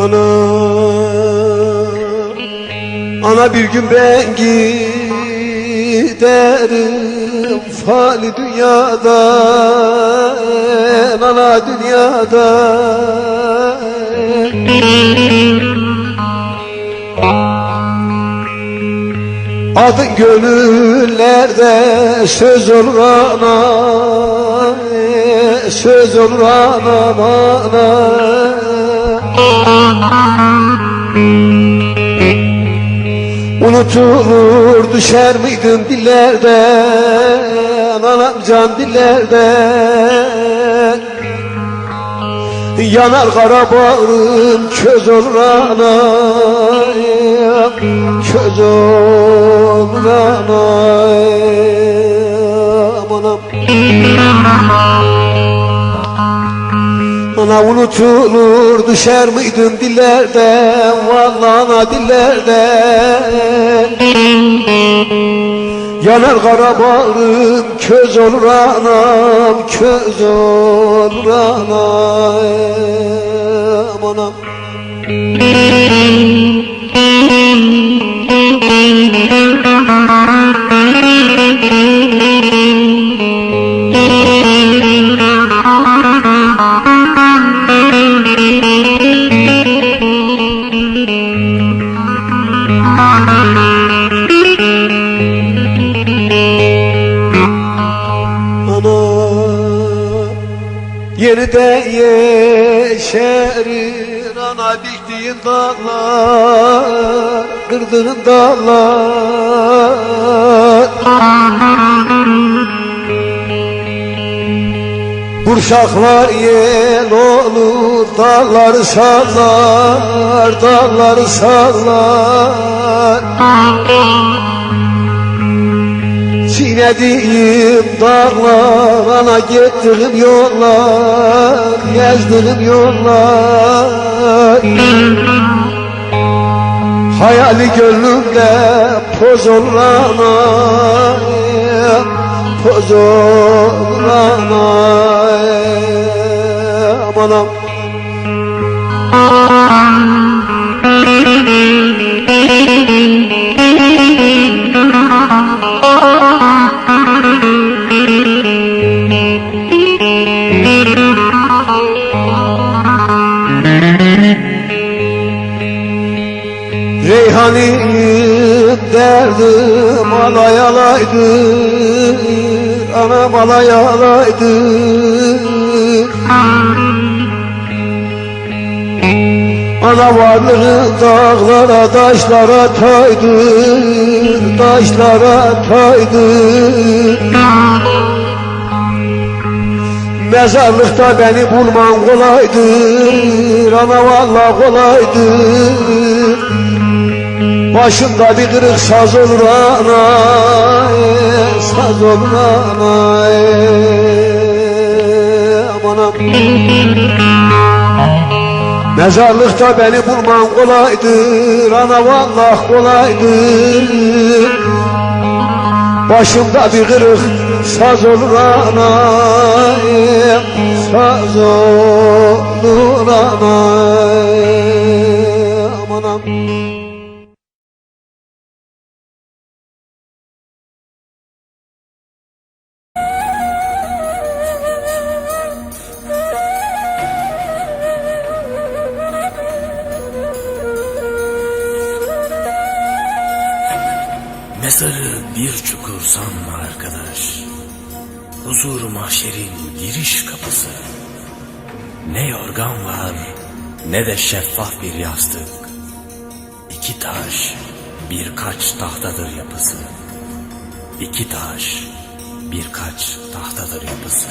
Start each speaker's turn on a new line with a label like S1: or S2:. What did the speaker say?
S1: Ana, ana bir gün ben git giderim fani dünyada Ana dünyada. Adın gönüllerde söz olur ana Söz olur anam ana Unutulur düşer miydin dillerden? Anam can dillerden. Yanar kara bağrım köz olur anam Köz olur anam Anam Ana unutulur düşer miydin dillerden Vallahi ana dillerden Yanar kara bağrım köz olur anam Köz olur anam. Anam Yeniden yeşerir ana diktiğin dağlar Kırdığın dağlar. Burşaklar yel olur Dağları sallar Dağları sallar Çiğnediğim dağlar Ana gittiğim yollar Gezdiğim yollar. Hayali gönlümde poz olur ana Poz olur ana Amanam Reyhan'ın derdim alay alaydır Anam alay alaydır Ana varlığı dağlara taşlara taydır Taşlara taydır Mezarlıkta beni bulman kolaydır Ana valla kolaydır Başımda bir kırık saz olur ana Saz olur ana Amanam Mezarlıkta beni bulman kolaydır Ana vallah kolaydır. Başımda bir kırık saz olur ana Saz olur ana Amanam
S2: Mezarı bir çukur sanma arkadaş. Huzur mahşerin giriş kapısı. Ne yorgan var ne de şeffaf bir yastık. İki taş birkaç tahtadır yapısı. İki taş birkaç tahtadır yapısı.